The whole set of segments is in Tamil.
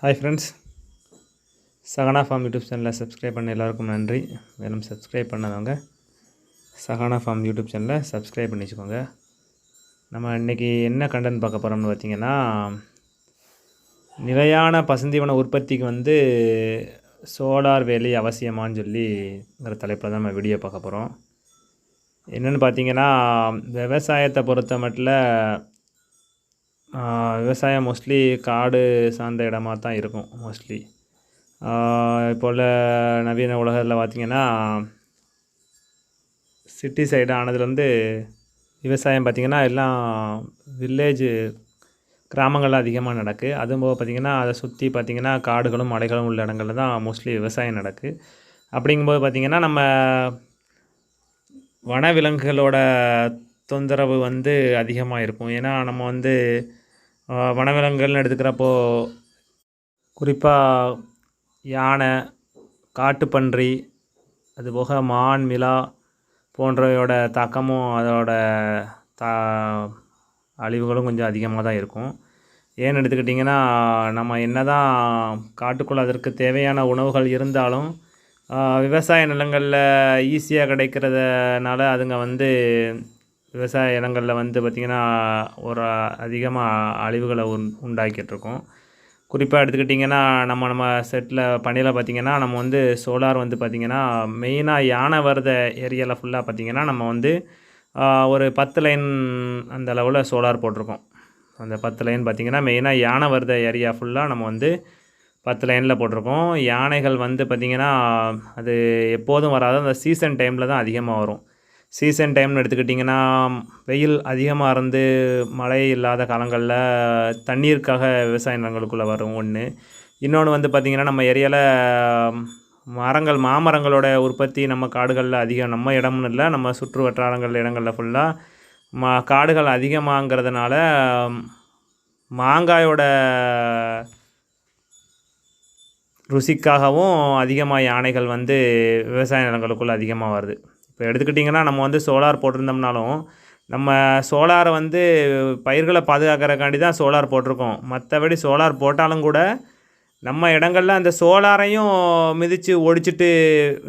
Hi friends Sahana farm YouTube சேனலை சப்ஸ்கிரைப் பண்ண எல்லாருக்கும் நன்றி. மேலும் சப்ஸ்கிரைப் பண்ணாதவங்க சகனா ஃபார்ம் யூடியூப் சேனலை சப்ஸ்கிரைப் பண்ணி வச்சுக்கோங்க. நம்ம இன்றைக்கி என்ன கண்டென்ட் பார்க்க போகிறோம்னு பார்த்திங்கன்னா நிலையான பசுந்தீவன உற்பத்திக்கு வந்து சோலார் வேலி அவசியமான்னு சொல்லிங்கிற தலைப்பில் தான் நம்ம வீடியோ பார்க்க போகிறோம் என்னென்னு பார்த்தீங்கன்னா விவசாயத்தை பொறுத்த மட்டும் விவசாயம் மோஸ்ட்லி காடு சார்ந்த இடமா தான் இருக்கும் மோஸ்ட்லி இப்போ உள்ள நவீன உலகத்தில் பார்த்திங்கன்னா சிட்டி சைடு ஆனதுலேருந்து விவசாயம் பார்த்திங்கன்னா எல்லாம் வில்லேஜு கிராமங்களில் அதிகமாக நடக்கு. அதுவும் போக பார்த்திங்கன்னா அதை சுற்றி பார்த்திங்கன்னா காடுகளும் மலைகளும் உள்ள இடங்களில் தான் மோஸ்ட்லி விவசாயம் நடக்கு. அப்படிங்கும்போது பார்த்திங்கன்னா நம்ம வனவிலங்குகளோட தொந்தரவு வந்து அதிகமாக இருக்கும். ஏன்னா நம்ம வந்து வனவிலங்குகள்னு எடுத்துக்கிறப்போ குறிப்பாக யானை காட்டுப்பன்றி அதுபோக மான் மிலா போன்றவையோட தாக்கமும் அதோட தா அழிவுகளும் கொஞ்சம் அதிகமாக தான் இருக்கும். ஏன்னு எடுத்துக்கிட்டிங்கன்னா நம்ம என்ன தான் காட்டுக்குள்ள அதற்கு தேவையான உணவுகள் இருந்தாலும் விவசாய நிலங்களில் ஈஸியாக கிடைக்கிறதுனால அதுங்க வந்து விவசாய இடங்களில் வந்து பார்த்திங்கன்னா ஒரு அதிகமாக அழிவுகளை உண் உண்டாக்கிட்டுருக்கோம். குறிப்பாக எடுத்துக்கிட்டிங்கன்னா நம்ம நம்ம செட்டில் பணியில் பார்த்திங்கன்னா நம்ம வந்து சோலார் வந்து பார்த்திங்கன்னா மெயினாக யானை வரத ஏரியாவில் ஃபுல்லாக பார்த்திங்கன்னா நம்ம வந்து ஒரு பத்து லைன் அந்த அளவில் சோலார் போட்டிருக்கோம். அந்த பத்து லைன் பார்த்திங்கன்னா மெயினாக யானை வருத ஏரியா ஃபுல்லாக நம்ம வந்து பத்து லைனில் போட்டிருக்கோம். யானைகள் வந்து பார்த்திங்கன்னா அது எப்போதும் வராது. அந்த சீசன் டைமில் தான் அதிகமாக வரும். சீசன் டைம்னு எடுத்துக்கிட்டிங்கன்னா வெயில் அதிகமாக இருந்து மழை இல்லாத காலங்களில் தண்ணீருக்காக விவசாய நிலங்களுக்குள்ளே வரும் ஒன்று இன்னொன்று வந்து பார்த்திங்கன்னா நம்ம ஏரியாவில் மரங்கள் மாமரங்களோட உற்பத்தி நம்ம காடுகளில் அதிகம் நம்ம இடம்னு இல்லை நம்ம சுற்று வட்டாரங்கள் இடங்களில் ஃபுல்லாக மா காடுகள் அதிகமாங்கிறதுனால மாங்காயோட ருசிக்காகவும் அதிகமாக யானைகள் வந்து விவசாய நிலங்களுக்குள்ளே அதிகமாக வருது. இப்போ எடுத்துக்கிட்டிங்கன்னா நம்ம வந்து சோலார் போட்டிருந்தோம்னாலும் நம்ம சோலாரை வந்து பயிர்களை பாதுகாக்கிறக்காண்டி தான் சோலார் போட்டிருக்கோம். மற்றபடி சோலார் போட்டாலும் கூட நம்ம இடங்களில் அந்த சோலாரையும் மிதித்து ஒடிச்சிட்டு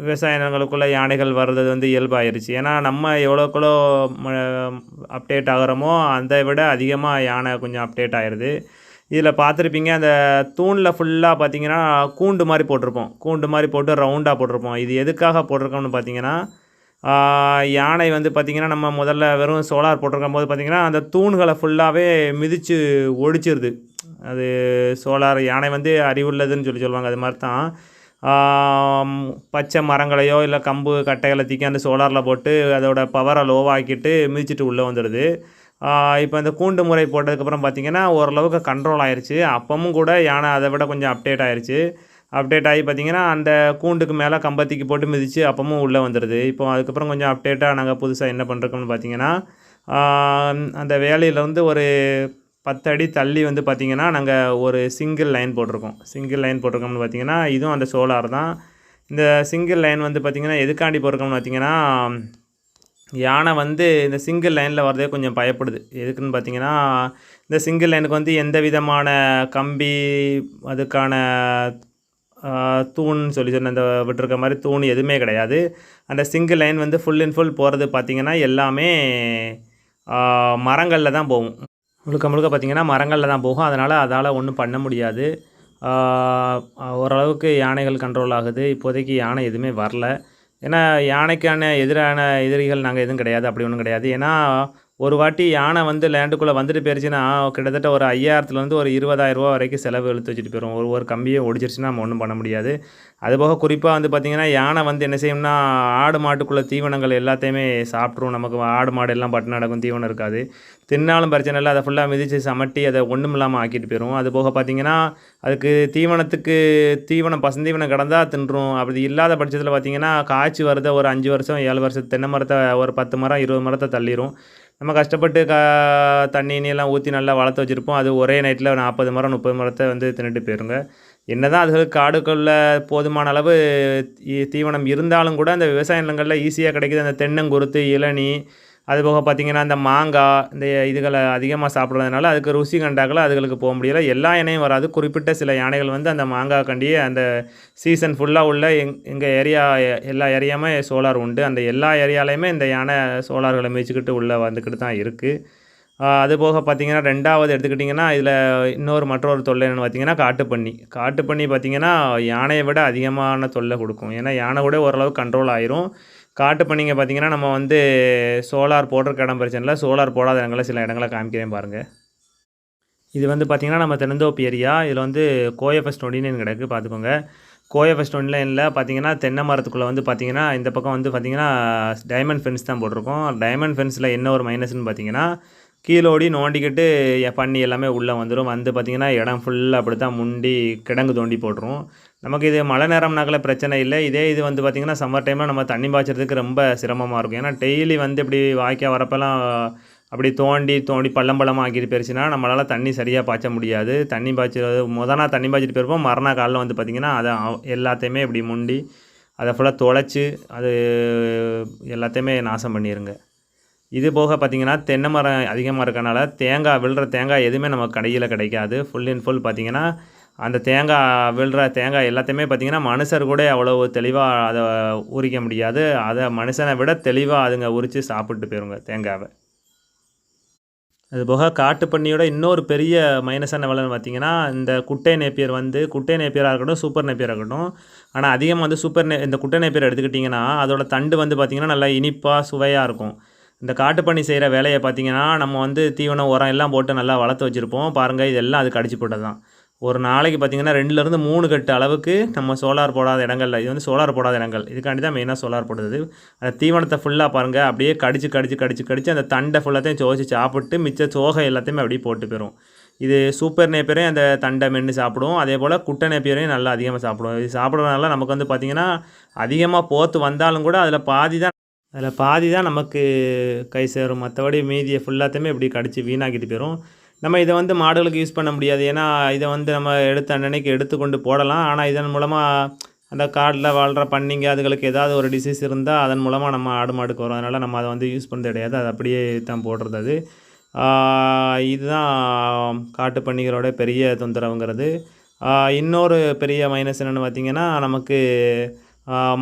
விவசாய நிலங்களுக்குள்ளே யானைகள் வர்றது வந்து இயல்பாயிருச்சு. ஏன்னா நம்ம எவ்வளோக்குள்ளோ அப்டேட் ஆகிறோமோ அதை விட அதிகமாக யானை கொஞ்சம் அப்டேட் ஆயிடுது இதில் பார்த்துருப்பீங்க அந்த தூணில் ஃபுல்லாக பார்த்தீங்கன்னா கூண்டு மாதிரி போட்டிருப்போம். கூண்டு மாதிரி போட்டு ரவுண்டாக போட்டிருப்போம். இது எதுக்காக போட்டிருக்கோம்னு பார்த்தீங்கன்னா யானை வந்து பார்த்திங்கன்னா நம்ம முதல்ல வெறும் சோலார் போட்டிருக்கும் போது பார்த்திங்கன்னா அந்த தூண்களை ஃபுல்லாகவே மிதித்து ஒடிச்சிருது. அது சோலார் யானை வந்து அறிவுள்ளதுன்னு சொல்லி சொல்லுவாங்க. அது மாதிரி தான் பச்சை மரங்களையோ இல்லை கம்பு கட்டைகளை தூக்கி அந்த சோலாரில் போட்டு அதோட பவரை லோவாக்கிட்டு மிதிச்சிட்டு உள்ளே வந்துடுது. இப்போ இந்த கூண்டு முறை போட்டதுக்கப்புறம் பார்த்திங்கன்னா ஓரளவுக்கு கண்ட்ரோல் ஆயிடுச்சு அப்பவும் கூட யானை அதை விட கொஞ்சம் அப்டேட் ஆயிடுச்சு அப்டேட் ஆகி பார்த்திங்கன்னா அந்த கூண்டுக்கு மேலே கம்பத்திக்கு போட்டு மிதித்து அப்பமும் உள்ளே வந்துடுது இப்போ அதுக்கப்புறம் கொஞ்சம் அப்டேட்டாக நாங்கள் புதுசாக என்ன பண்ணுறோம்னு பார்த்தீங்கன்னா அந்த வேலையில் வந்து ஒரு பத்து அடி தள்ளி வந்து பார்த்திங்கன்னா நாங்கள் ஒரு சிங்கிள் லைன் போட்டிருக்கோம். சிங்கிள் லைன் போட்டிருக்கோம்னு பார்த்தீங்கன்னா இதுவும் அந்த சோலார் தான். இந்த சிங்கிள் லைன் வந்து பார்த்திங்கன்னா எதுக்காண்டி போட்டிருக்கோம்னு பார்த்தீங்கன்னா யானை வந்து இந்த சிங்கிள் லைனில் வரதே கொஞ்சம் பயப்படுது. எதுக்குன்னு பார்த்தீங்கன்னா இந்த சிங்கிள் லைனுக்கு வந்து எந்த விதமான கம்பி அதுக்கான தூண் சொல்லி சொன்ன அந்த விட்டுருக்க மாதிரி தூண் எதுவுமே கிடையாது. அந்த சிங்கிள் லைன் வந்து ஃபுல் அண்ட் ஃபுல் போகிறது பார்த்திங்கன்னா எல்லாமே மரங்களில் தான் போகும். முழுக்க முழுக்க பார்த்திங்கன்னா மரங்களில் தான் போகும். அதனால் அதால் ஒன்றும் பண்ண முடியாது. ஓரளவுக்கு யானைகள் கண்ட்ரோல் ஆகுது. இப்போதைக்கு யானை எதுவுமே வரல. ஏன்னா யானைக்கான எதிரான எதிரிகள் நாங்கள் எதுவும் கிடையாது. அப்படி ஒன்றும் கிடையாது. ஏன்னா ஒரு வாட்டி யானை வந்து லேண்டுக்குள்ளே வந்துட்டு போயிருச்சுன்னா கிட்டத்தட்ட ஒரு ஐயாயிரத்துலேருந்து ஒரு இருபதாயிரம் ரூபா வரைக்கும் செலவு இழுத்து வச்சுட்டு போயிடும் ஒரு ஒரு கம்பியை ஒடிச்சிருச்சுன்னா நம்ம ஒன்றும் பண்ண முடியாது. அதுபோக குறிப்பாக வந்து பார்த்திங்கன்னா யானை வந்து என்ன செய்யும்னா ஆடு மாட்டுக்குள்ளே தீவனங்கள் எல்லாத்தையுமே சாப்பிட்ரும் நமக்கு ஆடு மாடு எல்லாம் பட்டு நடக்கும் தீவனம் இருக்காது. தின்னாலும் பிரச்சனை இல்லை. அதை ஃபுல்லாக மிதித்து சமட்டி அதை ஒன்றும் இல்லாமல் ஆக்கிட்டு போயிடும் அது போக பார்த்திங்கன்னா அதுக்கு தீவனத்துக்கு தீவனம் பசந்தீவனம் கிடந்தா தின்றும். அப்படி இல்லாத பட்சத்தில் பார்த்திங்கன்னா காய்ச்சி வரத ஒரு அஞ்சு வருஷம் ஏழு வருஷம் தென்னை மரத்தை ஒரு பத்து மரம் இருபது மரத்தை தள்ளிடும் நம்ம கஷ்டப்பட்டு க தண்ணி நீ எல்லாம் ஊற்றி நல்லா வளர்த்து வச்சுருப்போம். அது ஒரே நைட்டில் நாற்பது மரம் முப்பது மரத்தை வந்து தின்னுட்டு போயிருங்க. என்னதான் அதுகளுக்கு காடுகளில் போதுமான அளவு தீ- தீவனம் இருந்தாலும் கூட அந்த விவசாய நிலங்களில் ஈஸியாக கிடைக்கிது. அந்த தென்னங்குருத்து இளநீ அது போக பார்த்திங்கன்னா இந்த மாங்காய் இந்த இதுகளை அதிகமாக சாப்பிட்றதுனால அதுக்கு ருசி கண்டாக்கல அதுகளுக்கு போக முடியல. எல்லா யானையும் வராது. குறிப்பிட்ட சில யானைகள் வந்து அந்த மாங்காய் கண்டியே அந்த சீசன் ஃபுல்லாக உள்ள எங் எங்கள் ஏரியா எல்லா ஏரியாவுமே சோலார் உண்டு. அந்த எல்லா ஏரியாலையுமே இந்த யானை சோலார்களை மேய்ச்சிக்கிட்டு உள்ளே வந்துக்கிட்டு தான் இருக்குது அது போக பார்த்தீங்கன்னா ரெண்டாவது எடுத்துக்கிட்டிங்கன்னா இதில் இன்னொரு மற்றொரு தொல்லை என்னென்னு பார்த்தீங்கன்னா காட்டுப்பன்னி காட்டுப்பன்னி பார்த்திங்கன்னா யானையை விட அதிகமான தொல்லை கொடுக்கும். ஏன்னா யானை கூட ஓரளவு கண்ட்ரோல் ஆயிரும். காட்டுப்பன்னிங்க பார்த்தீங்கன்னா நம்ம வந்து சோலார் போடுறக்கு இடம் பிரச்சனை இல்லை. சோலார் போடாத இடங்களில் சில இடங்களை காமிக்கிறேன் பாருங்கள் இது வந்து பார்த்திங்கன்னா நம்ம தென்னந்தோப்பு ஏரியா. இதில் வந்து கோயஃபஸ்ட் ஒண்டின்னு கிடக்கு பார்த்துக்கோங்க கோயஃபஸ்ட் இல்லை. பார்த்தீங்கன்னா தென்னை மரத்துக்குள்ளே வந்து பார்த்தீங்கன்னா இந்த பக்கம் வந்து பார்த்தீங்கன்னா டைமண்ட் ஃபென்ஸ் தான் போட்டிருக்கோம். டைமண்ட் ஃபென்ஸில் என்ன ஒரு மைனஸ்னு பார்த்தீங்கன்னா கீழோடி நோண்டிக்கிட்டு எ- பண்ணி எல்லாமே உள்ளே வந்துடும் வந்து பார்த்திங்கன்னா இடம் ஃபுல்லாக அப்படி தான் முண்டி கிடங்கு தோண்டி போட்டுரும். நமக்கு இது மழை நேரம்னாக்கில் பிரச்சனை இல்லை. இதே இது வந்து பார்த்திங்கன்னா சம்மர் டைமில் நம்ம தண்ணி பாய்ச்சறதுக்கு ரொம்ப சிரமமாக இருக்கும். ஏன்னா டெய்லி வந்து இப்படி வாய்க்கா வரப்பெல்லாம் அப்படி தோண்டி தோண்டி பள்ளம் பள்ளமாக ஆக்கிட்டு போயிருச்சுன்னா நம்மளால் தண்ணி சரியாக பாய்ச்ச முடியாது. தண்ணி பாய்ச்சறது முதல் நாள் தண்ணி பாய்ச்சிட்டு போயிருப்போம். மறுநாள் காலையில் வந்து பார்த்திங்கன்னா அதை எல்லாத்தையுமே இப்படி முண்டி அதை ஃபுல்லாக தொலைச்சி அது எல்லாத்தையுமே நாசம் பண்ணிடுங்க இது போக பார்த்திங்கன்னா தென்னை மரம் அதிகமாக இருக்கனால தேங்காய் விழுற தேங்காய் எதுவுமே நமக்கு கடையில் கிடைக்காது. ஃபுல் அண்ட் ஃபுல் பார்த்தீங்கன்னா அந்த தேங்காய் விழுற தேங்காய் எல்லாத்தையுமே பார்த்திங்கன்னா மனுஷர் கூட அவ்வளோ தெளிவாக அதை உரிக்க முடியாது. அதை மனுஷனை விட தெளிவாக அதுங்க உரித்து சாப்பிட்டு போயிருங்க தேங்காவை. அது போக காட்டுப்பன்னியோட இன்னொரு பெரிய மைனஸான வேலைன்னு பார்த்திங்கன்னா இந்த குட்டை நேப்பியர் வந்து குட்டை நேப்பியராக இருக்கட்டும் சூப்பர் நேப்பியராக இருக்கட்டும். ஆனால் அதிகமாக வந்து சூப்பர் நே இந்த குட்டை நேப்பியர் எடுத்துக்கிட்டிங்கன்னா அதோட தண்டு வந்து பார்த்திங்கன்னா நல்லா இனிப்பாக சுவையாக இருக்கும். இந்த காட்டுப்பணி செய்கிற வேலையை பார்த்தீங்கன்னா நம்ம வந்து தீவனம் உரம் எல்லாம் போட்டு நல்லா வளர்த்து வச்சுருப்போம். பாருங்கள் இதெல்லாம் அது கடிச்சு போட்டது தான் ஒரு நாளைக்கு பார்த்தீங்கன்னா ரெண்டுலேருந்து மூணு கட்டு அளவுக்கு நம்ம சோலார் போடாத இடங்கள்ல இது வந்து சோலார் போடாத இடங்கள். இதுக்காண்டி தான் மெயினாக சோலார் போடுறது. அந்த தீவனத்தை ஃபுல்லாக பாருங்கள் அப்படியே கடிச்சு கடிச்சு கடிச்சு கடிச்சு அந்த தண்டை ஃபுல்லாத்தையும் சோதிச்சு சாப்பிட்டு மிச்ச சோகை எல்லாத்தையுமே அப்படியே போட்டு போயிடும் இது சூப்பர் நேப்பியரையும் அந்த தண்டை மென்று சாப்பிடும். அதே போல் குட்டை நேப்பியரையும் நல்லா அதிகமாக சாப்பிடும். இது சாப்பிட்றதுனால நமக்கு வந்து பார்த்திங்கன்னா அதிகமாக போத்து வந்தாலும் கூட அதில் பாதி தான் அதில் பாதி தான் நமக்கு கை சேரும். மற்றபடி மீதியை ஃபுல்லாத்தையுமே இப்படி கடிச்சு வீணாக்கிட்டு போயிடும் நம்ம இதை வந்து மாடுகளுக்கு யூஸ் பண்ண முடியாது. ஏன்னா இதை வந்து நம்ம எடுத்த அன்னன்னைக்கு எடுத்துக்கொண்டு போடலாம். ஆனால் இதன் மூலமாக அந்த காட்டில் வாழ்கிற பண்ணிங்க அதுகளுக்கு ஏதாவது ஒரு டிசீஸ் இருந்தால் அதன் மூலமாக நம்ம ஆடு மாடுக்கு வரும். அதனால் நம்ம அதை வந்து யூஸ் பண்ணுறது கிடையாது அது அப்படியே தான் போடுறது அது. இதுதான் காட்டு பன்னிகளோட பெரிய தொந்தரவுங்கிறது. இன்னொரு பெரிய மைனஸ் என்னென்னு பார்த்திங்கன்னா நமக்கு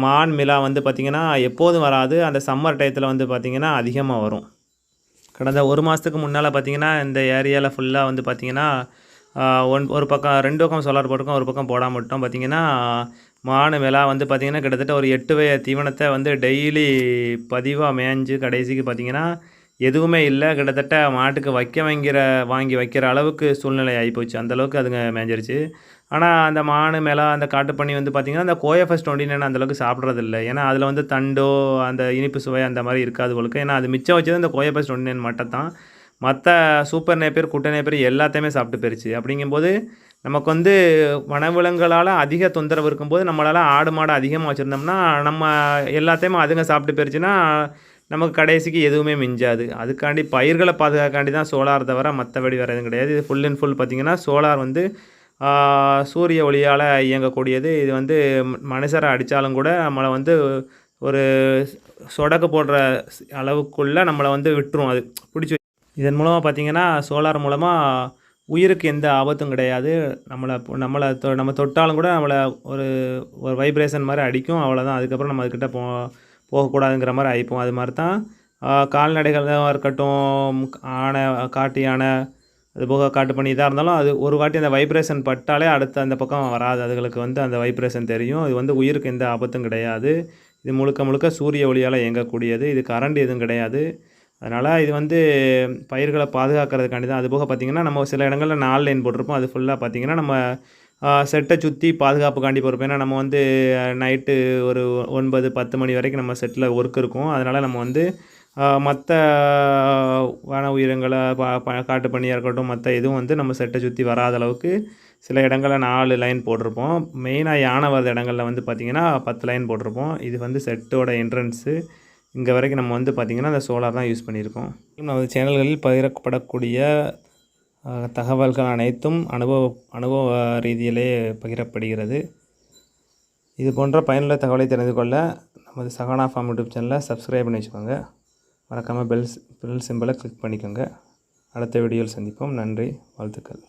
மான் மிலா வந்து பார்த்திங்கன்னா எப்போதும் வராது. அந்த சம்மர் டயத்தில் வந்து பார்த்திங்கன்னா அதிகமாக வரும். கடந்த ஒரு மாதத்துக்கு முன்னால் பார்த்தீங்கன்னா இந்த ஏரியாவில் ஃபுல்லாக வந்து பார்த்திங்கன்னா ஒன் ஒரு பக்கம் ரெண்டு பக்கம் சோலார் போட்டிருக்கோம் ஒரு பக்கம் போடாமல் விட்டோம். பார்த்தீங்கன்னா மானு விலா வந்து பார்த்திங்கன்னா கிட்டத்தட்ட ஒரு எட்டு வய தீவனத்தை வந்து டெய்லி பதிவாக மேய்ஞ்சு கடைசிக்கு பார்த்தீங்கன்னா எதுவுமே இல்லை. கிட்டத்தட்ட மாட்டுக்கு வைக்க வாங்கிற வாங்கி வைக்கிற அளவுக்கு சூழ்நிலை ஆகிப்போச்சு அந்தளவுக்கு அதுங்க மேஞ்சிருச்சு. ஆனால் அந்த மானு மேலே அந்த காட்டுப்பண்ணி வந்து பார்த்திங்கன்னா அந்த கோயஃபஸ்ட் ஒண்டினு அந்தளவுக்கு சாப்பிட்றதில்ல. ஏன்னா அதில் வந்து தண்டோ அந்த இனிப்பு சுவை அந்த மாதிரி இருக்காது உங்களுக்கு ஏன்னா அது மிச்சம் வச்சது அந்த கோயஃபஸ்ட் ஒண்டினன் மட்டும் தான் மற்ற சூப்பர் நேப்பர் குட்டை நேப்பர் எல்லாத்தையுமே சாப்பிட்டு போயிருச்சு. அப்படிங்கும்போது நமக்கு வந்து வனவிலங்குகளால் அதிக தொந்தரவு இருக்கும்போது நம்மளால் ஆடு மாடு அதிகமாக வச்சுருந்தோம்னா நம்ம எல்லாத்தையுமே அதுங்க சாப்பிட்டு போயிருச்சுன்னா நமக்கு கடைசிக்கு எதுவுமே மிஞ்சாது. அதுக்காண்டி பயிர்களை பாதுகாக்காண்டி தான் சோலார் தவிர மற்றபடி வேறு எதுவும் கிடையாது. இது ஃபுல் அண்ட் ஃபுல் பார்த்திங்கன்னா சோலார் வந்து சூரிய ஒளியால் இயங்கக்கூடியது. இது வந்து மனுஷரை அடித்தாலும் கூட நம்மளை வந்து ஒரு சொடக்கு போடுற அளவுக்குள்ளே நம்மளை வந்து விட்டுரும். அது பிடிச்சி இதன் மூலமாக பார்த்தீங்கன்னா சோலார் மூலமாக உயிருக்கு எந்த ஆபத்தும் கிடையாது. நம்மளை நம்மளை தொ நம்ம தொட்டாலும் கூட நம்மளை ஒரு ஒரு வைப்ரேஷன் மாதிரி அடிக்கும். அவ்வளோதான் அதுக்கப்புறம் நம்ம அதுக்கிட்ட போ போகக்கூடாதுங்கிற மாதிரி ஆயிப்போம் அது மாதிரி தான் கால்நடைகளாக இருக்கட்டும் ஆனை காட்டு யானை அது போக காட்டு பண்ணி இதாக இருந்தாலும் அது ஒரு வாட்டி அந்த வைப்ரேஷன் பட்டாலே அடுத்து அந்த பக்கம் வராது. அதுகளுக்கு வந்து அந்த வைப்ரேஷன் தெரியும். இது வந்து உயிருக்கு எந்த ஆபத்தும் கிடையாது. இது முழுக்க முழுக்க சூரிய ஒளியால் இயங்கக்கூடியது. இது கரண்ட் எதுவும் கிடையாது. அதனால் இது வந்து பயிர்களை பாதுகாக்கிறதுக்காண்டி தான். அது போக பார்த்திங்கன்னா நம்ம சில இடங்களில் நாலு லைன் போட்டிருப்போம். அது ஃபுல்லாக பார்த்திங்கன்னா நம்ம செட்டை சுற்றி பாதுகாப்புக்காண்டி போகிறப்ப ஏன்னா நம்ம வந்து நைட்டு ஒரு ஒன்பது பத்து மணி வரைக்கும் நம்ம செட்டில் ஒர்க் இருக்கும். அதனால் நம்ம வந்து மற்ற வன உயிரினங்களை பா ப- காட்டு பண்ணியாக இருக்கட்டும் மற்ற எதுவும் வந்து நம்ம செட்டை சுற்றி வராத அளவுக்கு சில இடங்களில் நாலு லைன் போட்டிருப்போம். மெயினாக யானை வர இடங்களில் வந்து பார்த்திங்கன்னா பத்து லைன் போட்டிருப்போம். இது வந்து செட்டோட என்ட்ரன்ஸு இங்கே வரைக்கும் நம்ம வந்து பார்த்திங்கன்னா அந்த சோலார் தான் யூஸ் பண்ணியிருக்கோம். நமது சேனல்களில் பகிரப்படக்கூடிய தகவல்கள் அனைத்தும் அனுபவ அனுபவ ரீதியிலே பகிரப்படுகிறது. இது போன்ற பயனுள்ள தகவலை தெரிந்து கொள்ள நமது சகானா ஃபார்ம் யூடியூப் சேனலை சப்ஸ்கிரைப் பண்ணி வச்சுக்கோங்க. மறக்காமல் பெல் பெல் சிம்பிளை கிளிக் பண்ணிக்கோங்க. அடுத்த வீடியோவில் சந்திப்போம். நன்றி வாழ்த்துக்கள்.